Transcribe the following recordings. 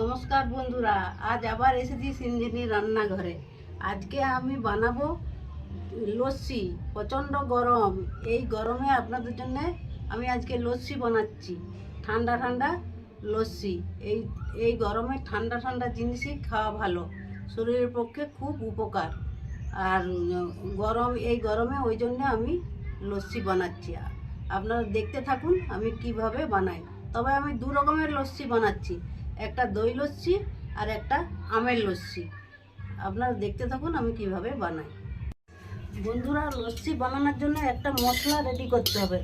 নমস্কার বন্ধুরা, আজ আবার এসেছি সিঞ্জিনির রান্নাঘরে। আজকে আমি বানাবো লস্যি, প্রচণ্ড গরম। এই গরমে আপনাদের জন্য আমি আজকে লস্যি বানাচ্ছি, ঠান্ডা ঠান্ডা লস্যি। এই এই গরমে ঠান্ডা ঠান্ডা জিনিসই খাওয়া ভালো, শরীরের পক্ষে খুব উপকার। আর গরম, এই গরমে ওই জন্য আমি লস্যি বানাচ্ছি। আপনারা দেখতে থাকুন আমি কীভাবে বানাই। তবে আমি দু রকমের লস্যি বানাচ্ছি। একটা দই লস্যি আর একটা আমের লস্যি। আপনারা দেখতে থাকুন আমি কীভাবে বানাই। বন্ধুরা, লস্যি বানানোর জন্য একটা মশলা রেডি করতে হবে।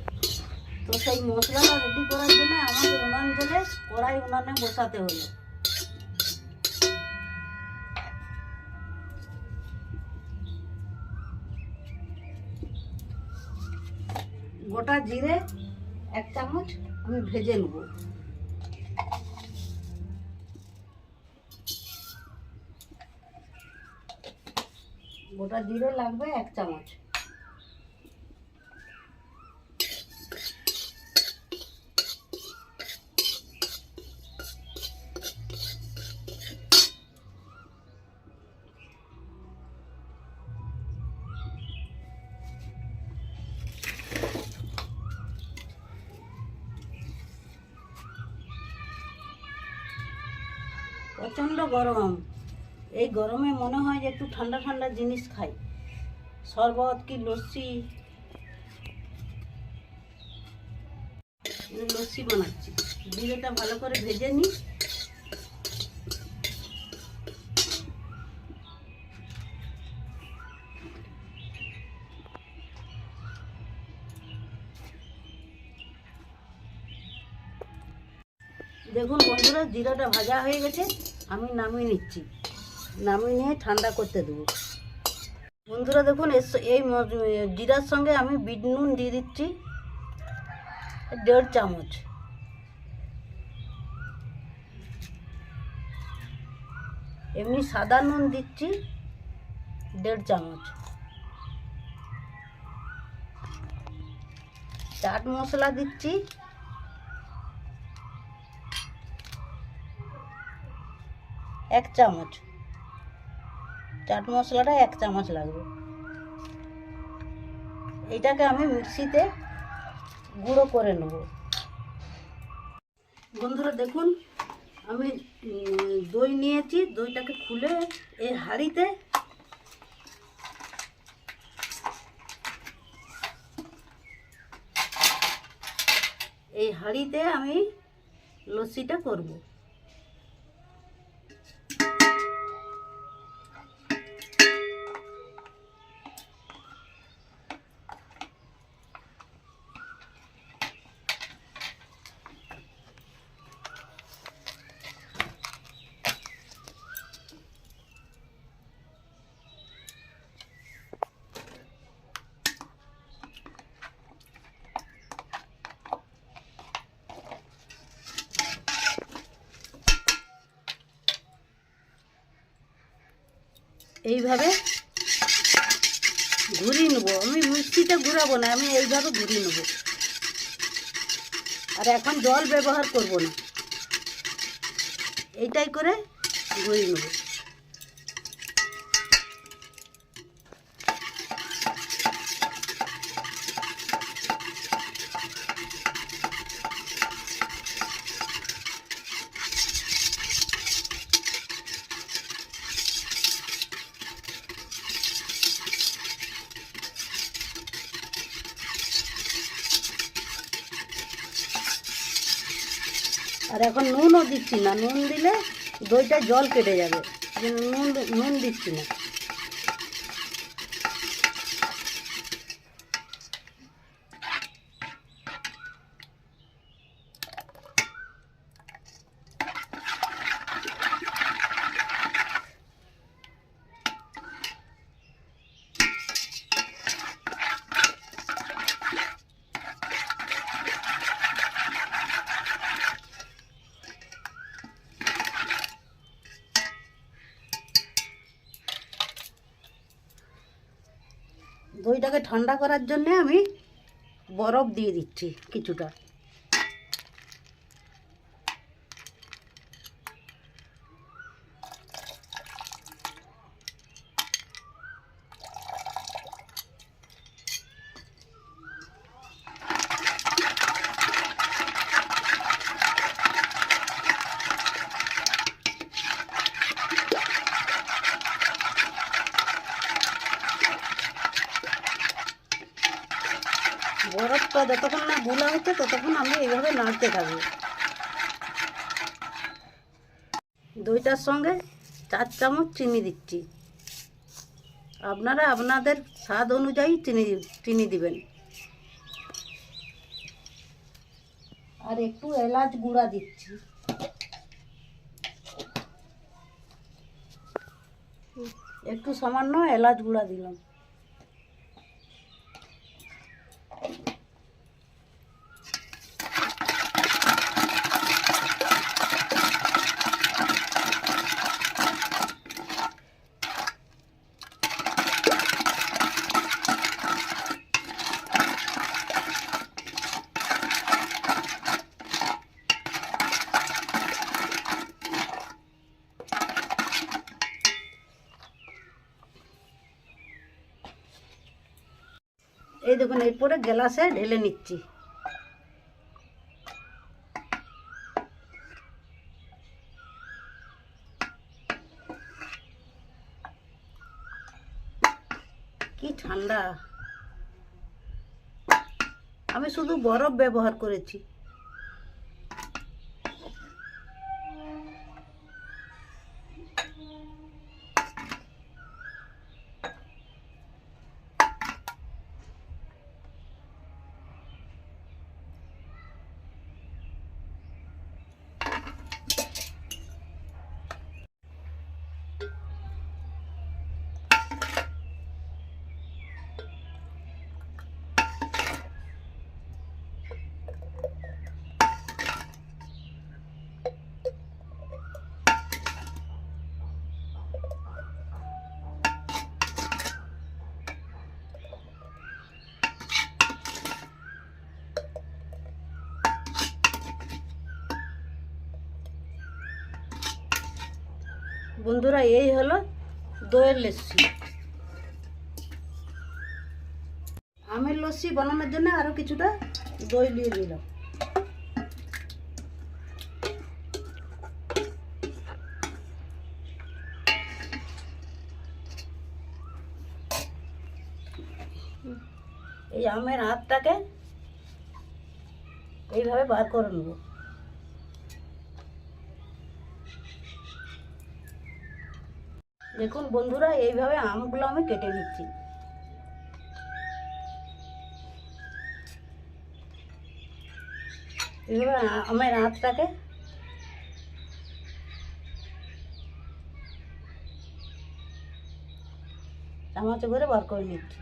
তো সেই মশলাটা রেডি করার জন্য আমাকে উনান জলে কড়াই উনানে বসাতে হলো গোটা জিরে এক চামচ আমি ভেজে নেব। গোটা জিরে লাগবে এক চামচ। প্রচণ্ড গরম। এই গরমে মনে হয় যে একটু ঠান্ডা ঠান্ডা জিনিস খাই। শরবত কি লস্যি? লস্যি বানাচ্ছি। জিরেটা ভালো করে ভেজে নিই। দেখুন বন্ধুরা, জিরাটা ভাজা হয়ে গেছে। আমি নামিয়ে নিচ্ছি। নামিয়ে নিয়ে ঠান্ডা করতে দেবো। বন্ধুরা দেখুন এই জিরার সঙ্গে আমি বিট নুন দিয়ে দিচ্ছি, দেড় চামচ। এমনি সাদা নুন দিচ্ছি, দেড় চামচ। চাট মশলা দিচ্ছি। এক চামচ। চাট মশলাটা এক চামচ লাগবে। এটাকে আমি মিক্সিতে গুঁড়ো করে নেব। বন্ধুরা দেখুন, আমি দই নিয়েছি। দইটাকে খুলে এই হাঁড়িতে এই হাঁড়িতে আমি লস্যিটা করব। এইভাবে ঘুরিয়ে নেব। আমি মিষ্টিটা ঘুরাবো না, আমি এইভাবে ঘুরিয়ে নেব। আর এখন জল ব্যবহার করব না। এইটাই করে ঘুরিয়ে নেব। এখন নুনও দিচ্ছি না। নুন দিলে দইটা জল কেটে যাবে। নুন নুন দিচ্ছি না। দইটাকে ঠান্ডা করার জন্যে আমি বরফ দিয়ে দিচ্ছি কিছুটা। দুধটা যতক্ষণ না গুলা হচ্ছে ততক্ষণ আমি এইভাবে নাড়তে থাকব। দইটার সঙ্গে চার চামচ চিনি দিচ্ছি। আপনারা আপনাদের স্বাদ অনুযায়ী চিনি চিনি দিবেন। আর একটু এলাচ গুঁড়া দিচ্ছি। একটু সামান্য এলাচ গুঁড়া দিলাম। দেখুন এরপরে গ্লাসে ঢেলে নিচ্ছি। কি ঠান্ডা। আমি শুধু বরফ ব্যবহার করেছি। বন্ধুরা, এই হলো দইয়ের লস্যি। আমের লস্যি বানানোর জন্য আরও কিছুটা দই দিয়ে দিলাম। এই আমের হাতটাকে এইভাবে বার করে নেব। দেখুন বন্ধুরা, এইভাবে আমগুলো আমি কেটে নিচ্ছি। এইভাবে আমার আঁতটাকে চামচে করে বার করে নিচ্ছি।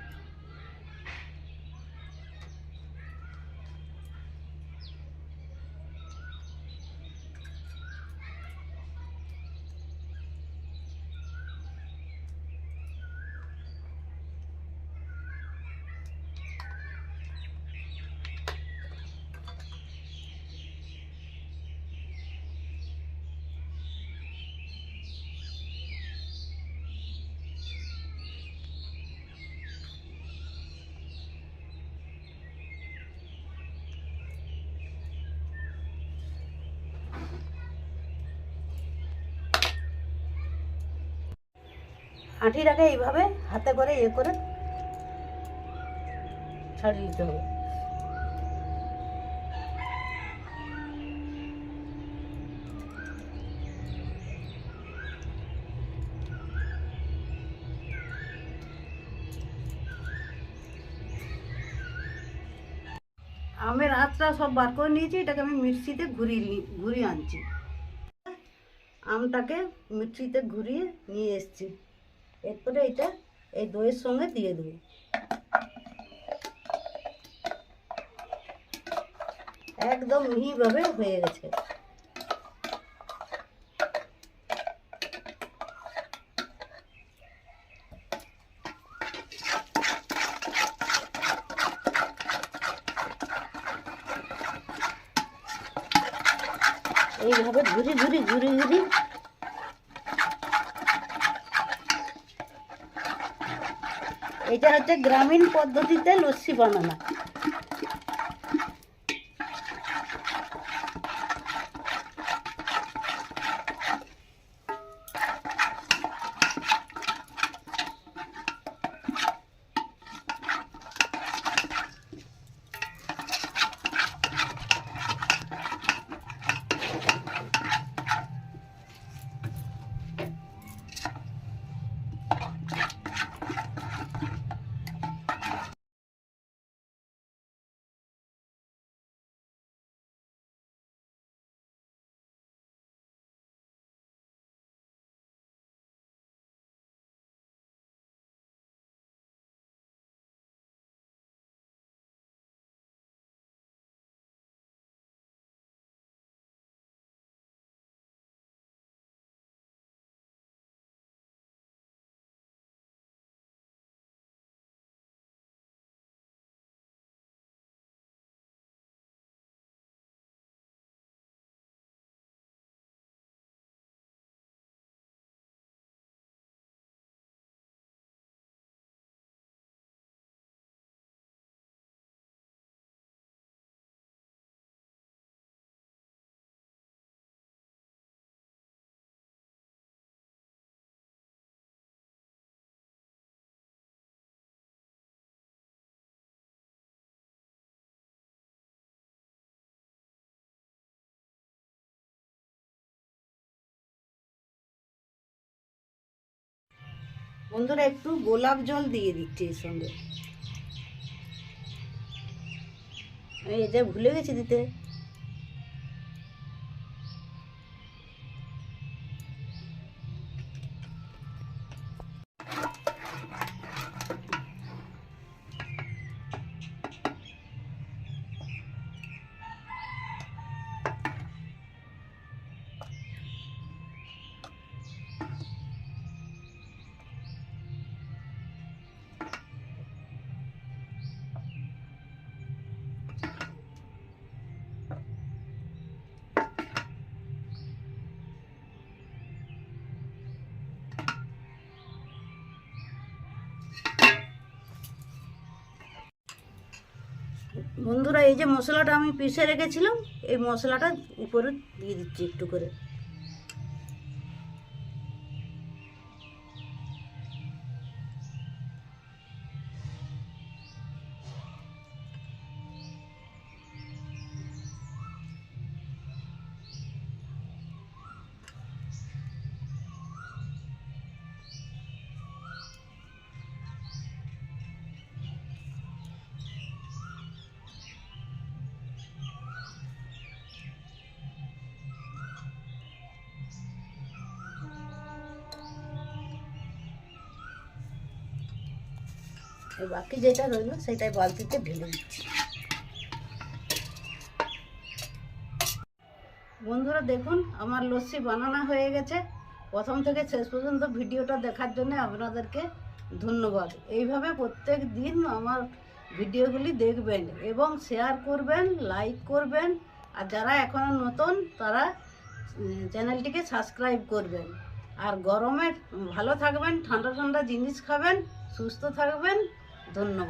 আঁটিটাকে এইভাবে হাতে করে ইয়ে করে ছাড়িয়ে দিতে হবে। আমের আঁচটা সব বার করে নিয়েছি, এটাকে আমি মিক্সিতে ঘুরিয়ে ঘুরিয়ে আনছি। আমটাকে মিক্সিতে ঘুরিয়ে নিয়ে এসেছি। এরপরে এটা এই দইয়ের সঙ্গে দিয়ে দেবো। একদম মিহিভাবে হয়ে গেছে। এইভাবে ঘুরি ঘুরি ঘুরি ঘুরি এটা হচ্ছে গ্রামীণ পদ্ধতিতে লস্যি বানানো। বন্ধুরা একটু গোলাপ জল দিয়ে দিচ্ছি এর সঙ্গে। আমি এটা ভুলে গেছি দিতে। বন্ধুরা এই যে মশলাটা আমি পিষে রেখেছিলাম এই মশলাটা উপরে দিয়ে দিচ্ছি একটু করে। বাকি যেটা রইল সেটাই বালতিতে ঢেলে দিচ্ছি বন্ধুরা দেখুন, আমার লস্যি বানানো হয়ে গেছে। প্রথম থেকে শেষ পর্যন্ত ভিডিওটা দেখার জন্য আপনাদেরকে ধন্যবাদ। এইভাবে প্রত্যেক দিন আমার ভিডিওগুলি দেখবেন এবং শেয়ার করবেন লাইক করবেন। আর যারা এখনও নতুন, তারা চ্যানেলটিকে সাবস্ক্রাইব করবেন। আর গরমে ভালো থাকবেন, ঠান্ডা ঠান্ডা জিনিস খাবেন, সুস্থ থাকবেন। ধন্যবাদ